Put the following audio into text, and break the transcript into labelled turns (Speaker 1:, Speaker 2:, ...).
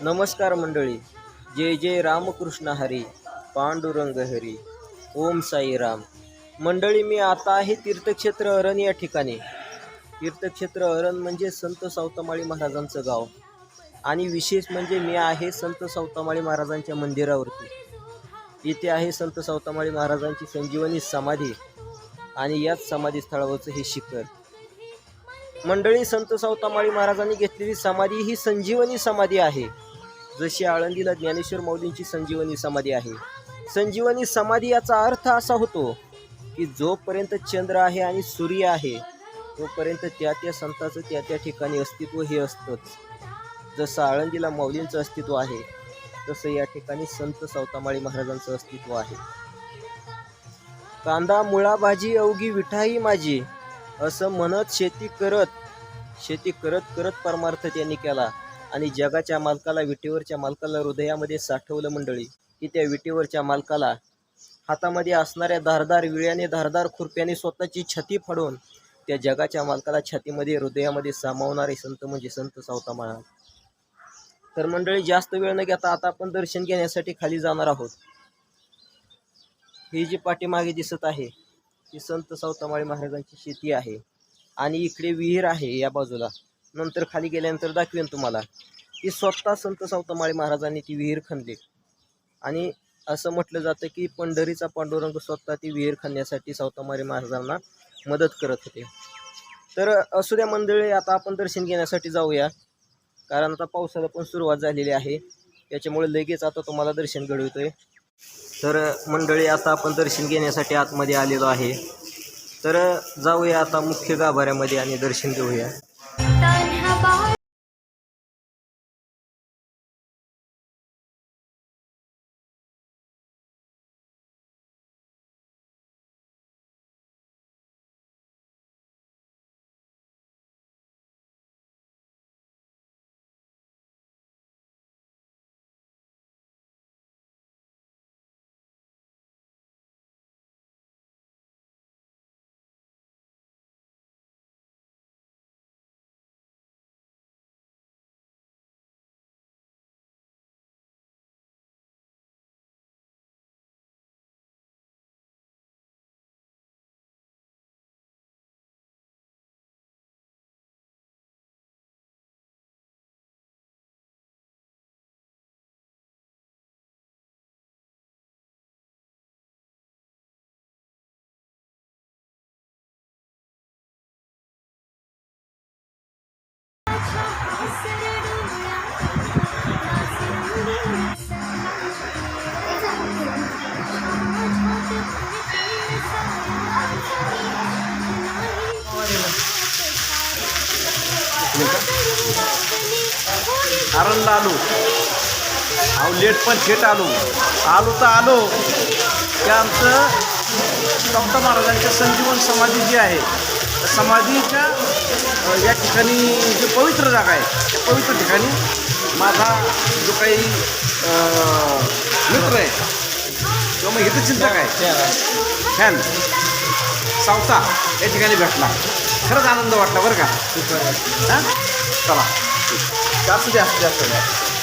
Speaker 1: नमस्कार मंडळी. जय जय रामकृष्ण हरी पांडुरंग हरी. ओम साईराम मंडळी मी आता आहे तीर्थक्षेत्र अरण या ठिकाणी. तीर्थक्षेत्र अरण म्हणजे संत सावतामाळी महाराजांचं गाव. आणि विशेष म्हणजे मी आहे संत सावतामाळी महाराजांच्या मंदिरावरती. इथे आहे संत सावतामाळी महाराजांची संजीवनी समाधी. आणि याच समाधी स्थळावरचं हे शिखर. मंडळी संत सावतामाळी महाराजांनी घेतलेली समाधी ही संजीवनी समाधी आहे. जशी आळंदीला ज्ञानेश्वर माऊलींची संजीवनी समाधी आहे. संजीवनी समाधी याचा अर्थ असा होतो की जोपर्यंत चंद्र आहे आणि सूर्य आहे तोपर्यंत त्या त्या संताचं त्या त्या ठिकाणी अस्तित्व हे असतंच. जसं आळंदीला माऊलींचं अस्तित्व आहे तसं या ठिकाणी संत सावतामाळी महाराजांचं अस्तित्व आहे. कांदा मुळा भाजी अवघी विठाही माझी असं म्हणत शेती करत शेती करत करत परमार्थ त्यांनी केला. आणि जगाच्या मालकाला विटेवरच्या मालकाला हृदयामध्ये साठवलं मंडळी की त्या विटेवरच्या मालकाला हातामध्ये असणाऱ्या धारदार विळ्याने धारदार खुरप्याने स्वतःची छाती फाडून त्या जगाच्या मालकाला छातीमध्ये हृदयामध्ये सामावणारे संत म्हणजे संत सावता महाराज. तर मंडळी जास्त वेळ न घेता आता आपण दर्शन घेण्यासाठी खाली जाणार आहोत. ही जी पाठीमागे दिसत आहे ती संत सावतामाळी महाराजांची शेती आहे. आणि इकडे विहीर आहे या बाजूला. नंतर खाली गेल्यानंतर दाखवेन तुम्हाला. की स्वतः संत सावतामाळी महाराजांनी ती विहीर खणली. आणि असं म्हटलं जातं की पंढरीचा पांडुरंग स्वतः ती विहीर खणण्यासाठी सावतामाळी महाराजांना मदत करत होते. तर असू द्या मंडळी आता आपण दर्शन घेण्यासाठी जाऊया. कारण आता पावसाला पण सुरुवात झालेली आहे. त्याच्यामुळे लगेच आता तुम्हाला दर्शन घडवतोय. तर मंडळी आता आपण दर्शन घेण्यासाठी आतमध्ये आलेलो आहे. तर जाऊया आता मुख्य गाभाऱ्यामध्ये आणि दर्शन घेऊया.
Speaker 2: आरणला आलो अहो लेट पण थेट आलो. आलो तर आलो. ते आमचं दत्त महाराजांच्या संजीवन समाधी जी आहे त्या समाधीच्या या ठिकाणी जी पवित्र जागा आहे त्या पवित्र ठिकाणी माझा जो काही मित्र आहे किंवा मग हितचिंतक आहे फॅन सावता या ठिकाणी भेटला. खरंच आनंद वाटला बरं का. हां? चला. जास्त जास्त जास्त.